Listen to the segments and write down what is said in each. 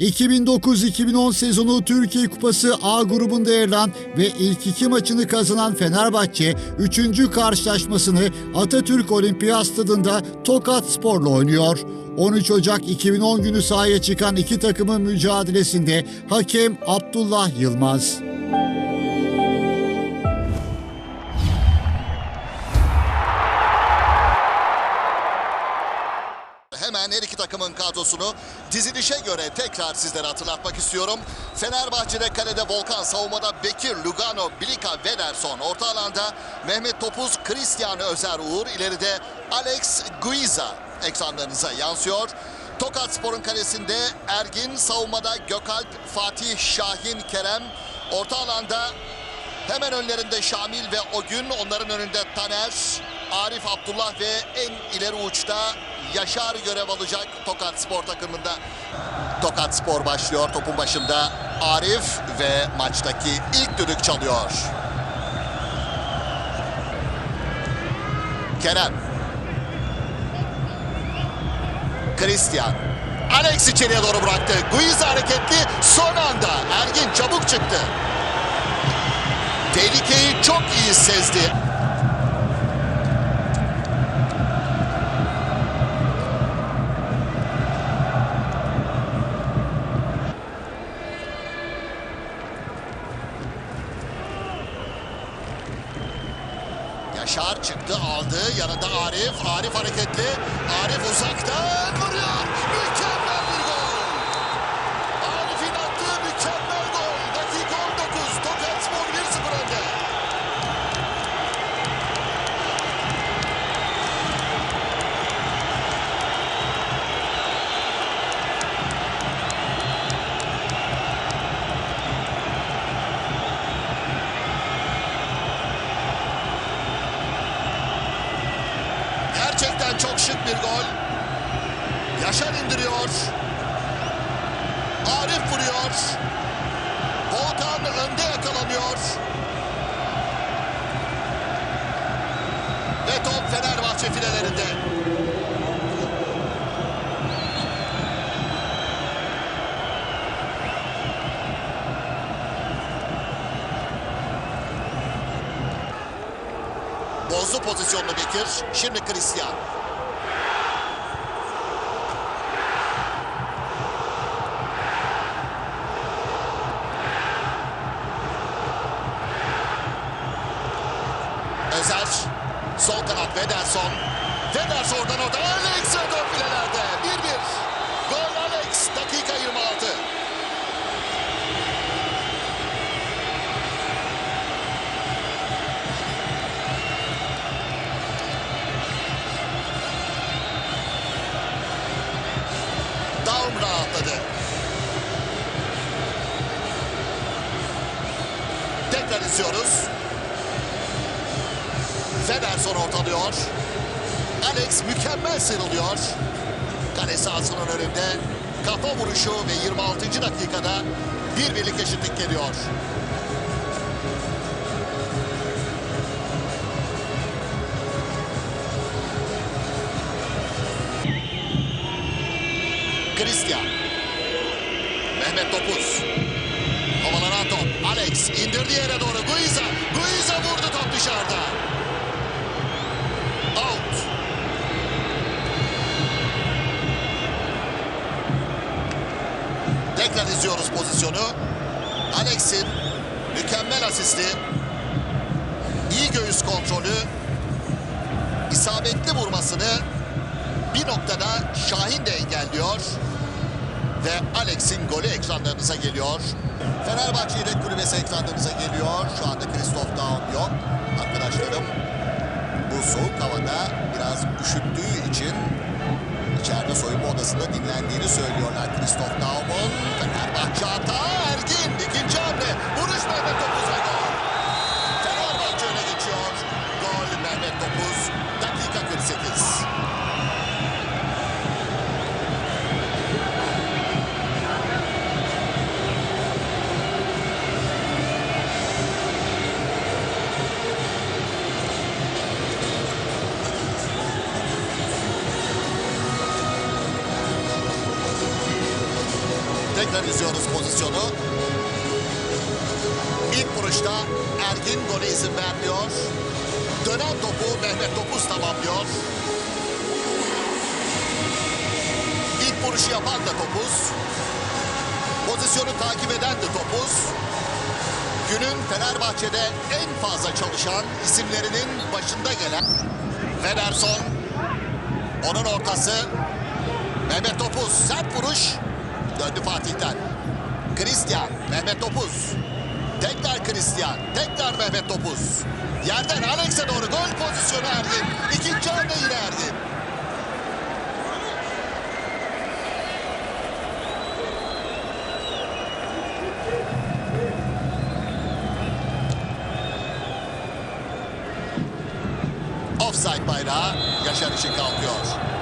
2009-2010 sezonu Türkiye Kupası A grubunda yer alan ve ilk iki maçını kazanan Fenerbahçe 3. karşılaşmasını Atatürk Olimpiyat Stadında Tokat Spor'la oynuyor. 13 Ocak 2010 günü sahaya çıkan iki takımın mücadelesinde hakem Abdullah Yılmaz. Hemen her iki takımın kadrosunu dizilişe göre tekrar sizlere hatırlatmak istiyorum. Fenerbahçe'de kalede Volkan, savunmada Bekir, Lugano, Bilika, Vederson. Orta alanda Mehmet Topuz, Cristiano Özer Uğur. ileride Alex Guiza ekranlarınıza yansıyor. Tokat Spor'un kalesinde Ergin, savunmada Gökalp, Fatih, Şahin, Kerem. Orta alanda Hemen önlerinde Şamil ve Ogün, onların önünde Taner, Arif Abdullah ve en ileri uçta Yaşar görev alacak Tokat Spor takımında. Tokat Spor başlıyor topun başında Arif ve maçtaki ilk düdük çalıyor. Kerem. Christian. Alex içeriye doğru bıraktı. Guiza hareketli son anda. Ergin çabuk çıktı. Tehlikeyi çok iyi sezdi. Yaşar çıktı aldı yanında Arif. Arif hareketli. Arif uzaktan vuruyor. Vuruyor. Volkan önde yakalanıyor. Ve top Fenerbahçe filelerinde. Bozdu pozisyonunu Bekir. Şimdi Christian. Özer. Sol kanat Vederson. Vederson oradan orada. Alex Federson ortalıyor. Alex mükemmel sıyrılıyor. Kale sahasının önünde kafa vuruşu ve 26. dakikada bir birlik eşitlik geliyor. Christian. Mehmet Topuz. Havalanan top. Alex indirdi yere doğru. Guiza. Guiza vurdu top dışarıda. Tekrar izliyoruz pozisyonu. Alex'in mükemmel asisti. iyi göğüs kontrolü. isabetli vurmasını bir noktada Şahin de engelliyor. Ve Alex'in golü ekranlarınıza geliyor. Fenerbahçe yedek kulübesi ekranlarınıza geliyor. Şu anda Christoph Daum yok. Arkadaşlarım bu soğuk havada biraz üşüttüğü için içeride soyunma odasında dinlendiğini söylüyorlar Christoph Daum'un. Fenerbahçe Tekrar izliyoruz pozisyonu. İlk vuruşta Ergin gole izin vermiyor. Dönen topu Mehmet Topuz tamamlıyor. İlk vuruşu yapan da Topuz. Pozisyonu takip eden de Topuz. Günün Fenerbahçe'de en fazla çalışan isimlerinin başında gelen Federson. Onun ortası Mehmet Topuz sert vuruş döndü Fatih'ten. Christian Mehmet Topuz. Tekrar Christian, tekrar Mehmet Topuz. Yerden Alex'e doğru gol pozisyonu Ergin. İkinci hamle yine Ergin. Offside bayrağı Yaşar için kalkıyor.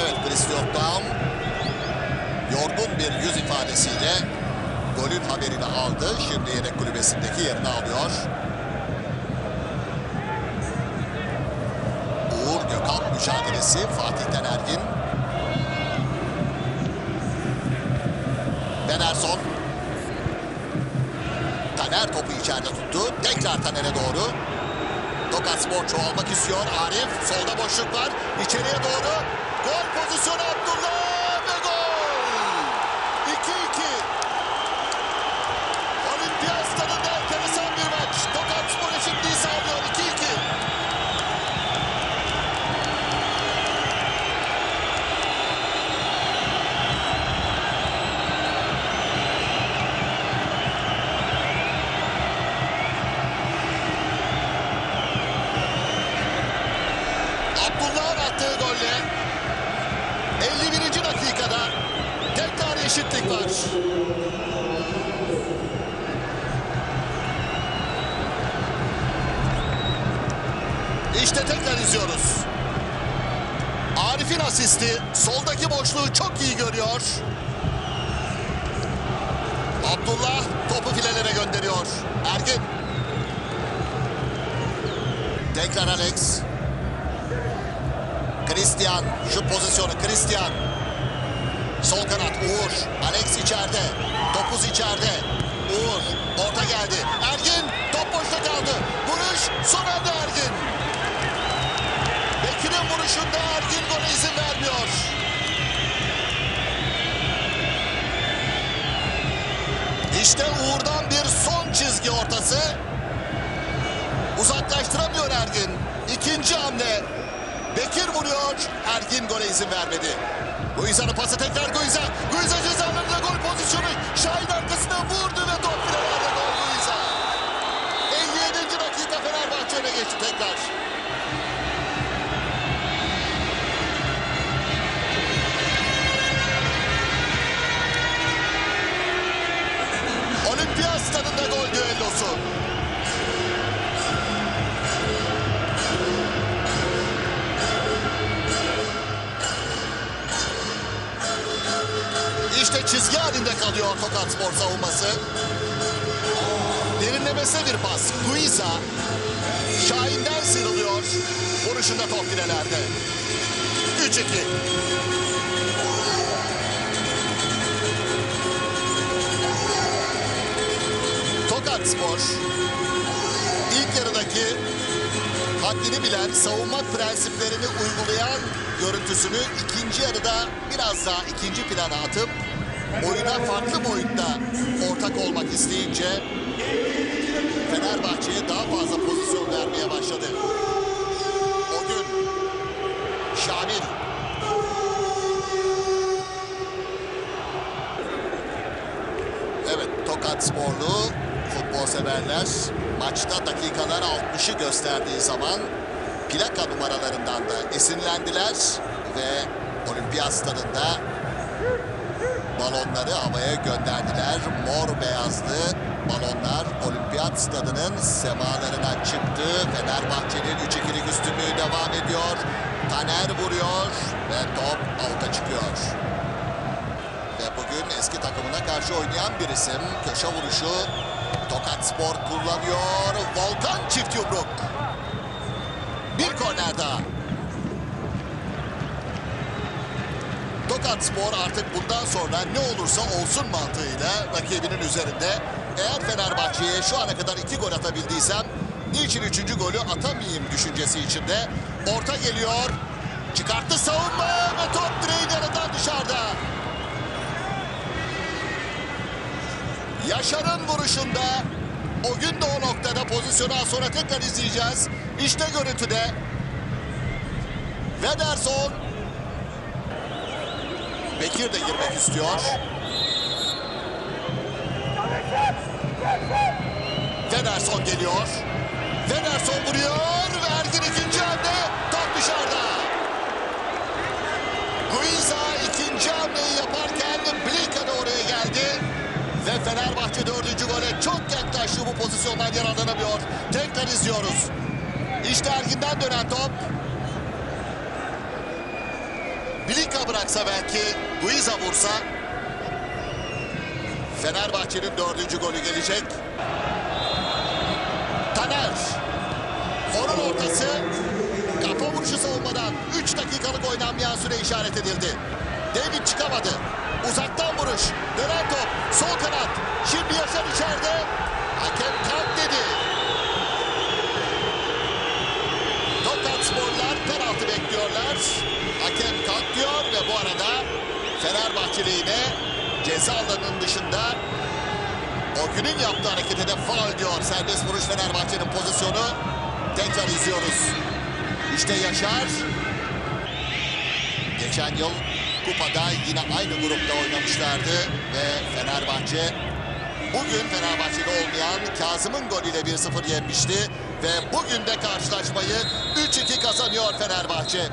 Evet Christoph Daum yorgun bir yüz ifadesiyle golün haberini aldı. Şimdi yedek kulübesindeki yerini alıyor. Uğur Gökalp mücadelesi Fatih'ten Ergin. Benerson. Taner topu içeride tuttu. Tekrar Taner'e doğru. Tokat Spor çoğalmak istiyor. Arif solda boşluk var. İçeriye doğru. Gol pozisyonu Abdullah ve gol. 2-2. Olimpiyat stadında enteresan bir maç. Tokat Spor eşitliği sağlıyor. 2-2. Abdullah'ın attığı golle 51. dakikada tekrar eşitlik var. İşte tekrar izliyoruz. Arif'in asisti soldaki boşluğu çok iyi görüyor. Abdullah topu filelere gönderiyor. Ergin. Tekrar Alex. Christian şu pozisyonu Christian. Sol kanat Uğur. Alex içeride. Topuz içeride. Uğur orta geldi. Ergin top boşta kaldı. Vuruş son anda Ergin. Vuruşunda Ergin gole izin vermiyor. İşte Uğur'dan bir son çizgi ortası. Uzaklaştıramıyor Ergin. İkinci hamle. Bekir vuruyor. Ergin gole izin vermedi. Guiza'nın pası tekrar Guiza. Guiza cezalarında gol pozisyonu. Şahin arkasına vurdu ve top finalerde gol Guiza. 57. dakika Fenerbahçe öne geçti tekrar. Kalıyor Tokat Spor savunması. Derinlemesine bir pas. Guiza Şahin'den sıyrılıyor. Vuruşunda top filelerde. 3-2. Tokat Spor ilk yarıdaki haddini bilen, savunma prensiplerini uygulayan görüntüsünü ikinci yarıda biraz daha ikinci plana atıp oyuna farklı boyutta ortak olmak isteyince Fenerbahçe'ye daha fazla pozisyon vermeye başladı. O gün Şamil Evet Tokat sporlu futbol severler maçta dakikalar 60'ı gösterdiği zaman plaka numaralarından da esinlendiler ve olimpiyat stadında balonları havaya gönderdiler. Mor beyazlı balonlar olimpiyat stadının semalarına çıktı. Fenerbahçe'nin 3-2'lik üstünlüğü devam ediyor. Taner vuruyor ve top avuta çıkıyor. Ve bugün eski takımına karşı oynayan bir isim. Köşe vuruşu Tokat Spor kullanıyor. Volkan çift yumruk. Bir korner daha. Tokat Spor artık bundan sonra ne olursa olsun mantığıyla rakibinin üzerinde. Eğer Fenerbahçe'ye şu ana kadar iki gol atabildiysem niçin üçüncü golü atamayayım düşüncesi içinde. Orta geliyor. Çıkarttı savunma ve top direğin yanından dışarıda. Yaşar'ın vuruşunda o gün de o noktada pozisyonu az sonra tekrar izleyeceğiz. İşte görüntüde. Vederson. Bekir de girmek istiyor. Vederson geliyor. Vederson vuruyor ve Ergin ikinci hamle top dışarıda. Guiza ikinci hamleyi yaparken Blika da oraya geldi. Ve Fenerbahçe dördüncü gole çok yaklaştı bu pozisyondan yararlanamıyor. Tekrar izliyoruz. İşte Ergin'den dönen top. Blika bıraksa belki Guiza vursa. Fenerbahçe'nin dördüncü golü gelecek. Taner. Onun ortası. Kafa vuruşu savunmadan 3 dakikalık oynanmayan süre işaret edildi. David çıkamadı. Uzaktan vuruş. Dönen top. Sol kanat. Şimdi Yaşar içeride. Hakem kalk dedi. Tokat sporlar penaltı bekliyorlar. Hakem kalk diyor ve bu arada Fenerbahçeli yine ceza alanının dışında o günün yaptığı harekete de faul diyor. Serbest vuruş Fenerbahçe'nin pozisyonu. Tekrar izliyoruz. İşte Yaşar. Geçen yıl kupada yine aynı grupta oynamışlardı ve Fenerbahçe bugün Fenerbahçe'de olmayan Kazım'ın golüyle 1-0 yenmişti ve bugün de karşılaşmayı 3-2 kazanıyor Fenerbahçe.